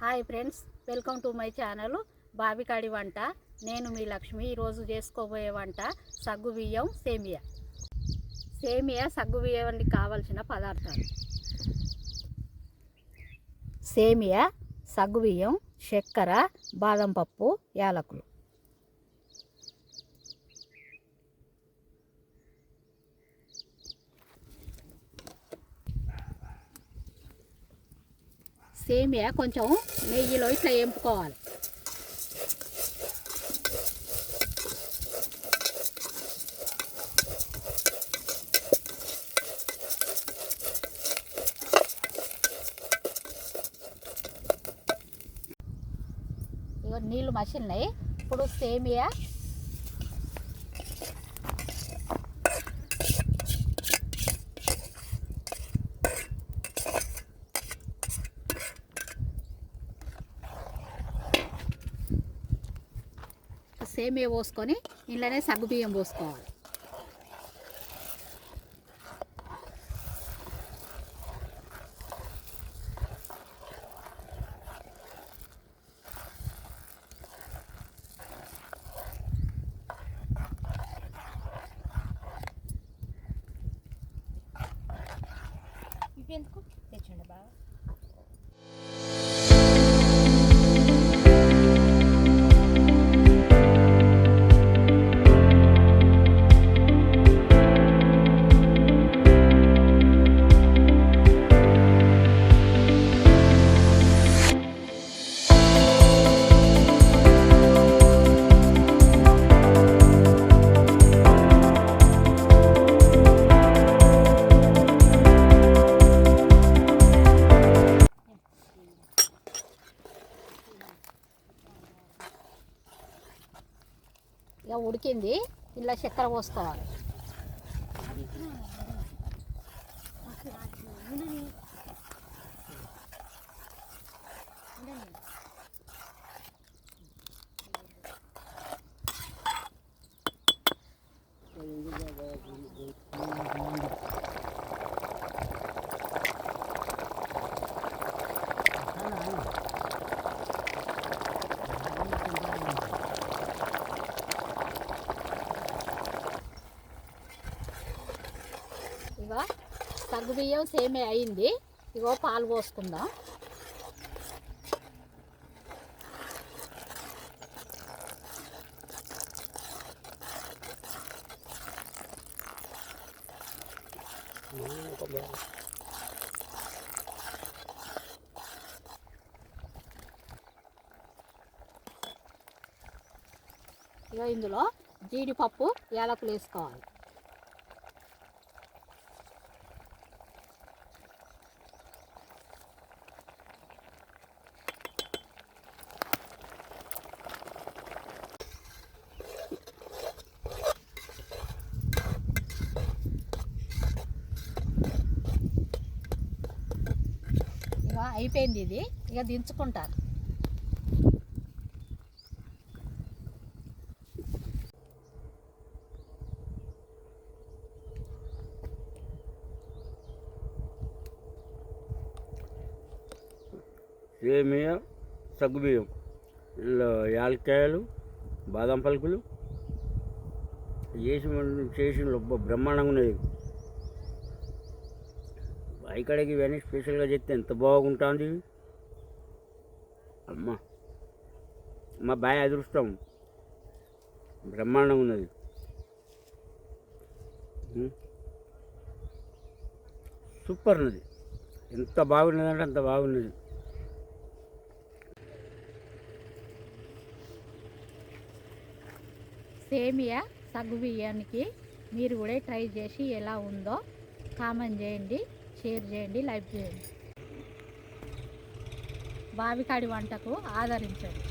Hi friends welcome to my channel బావికాడి వంట. నేను మీ లక్ష్మి ఈరోజు చేసుకోబోయే వంట సగ్గు బియ్యం సేమియా. సేమియా సగ్గు బియ్యానికి కావలసిన పదార్థాలు. సేమియా సగ్గు బియ్యం చక్కెర బాదం పప్పు యాలకులు. సేమియా కొంచెం నెయ్యిలో ఇట్లా వేపుకోవాలి నీళ్ళు మసిలినాయి ఇప్పుడు సేమియా సేమియా పోసుకొని ఇంట్లోనే సగ్గుబియ్యం పోసుకోవాలి. ఎందుకు తెచ్చండి బాగా ఇక ఉడికింది. ఇలా చక్కెర పోసుకోవాలి. ఇక సగ్గు బియ్యం సేమే అయింది. ఇగో పాలు పోసుకుందాం. ఇక ఇందులో జీడిపప్పు యాలకులు వేసుకోవాలి. ఇక అయిపోయింది ఇది. ఇక దించుకుంటాను. సేమియా సగ్గుబియ్యం? యాలక్కాయలు బాదం పలుకులు. చేసి చేసిన బ్రహ్మాండంగా ఉన్నాయి. ఇక్కడికి ఇవన్నీ స్పెషల్గా చెప్తే ఎంత బాగుంటుంది. అమ్మ మా బాయ్ అదృష్టం. బ్రహ్మాండంగా ఉన్నది. సూపర్ ఉన్నది. ఎంత బాగున్నదంటే అంత బాగున్నది. సేమియా సగ్గు బియ్యానికి మీరు కూడా ట్రై చేసి ఎలా ఉందో కామెంట్ చేయండి. షేర్ చేయండి లైక్ చేయండి. బావికాడి వంటకు ఆదరించండి.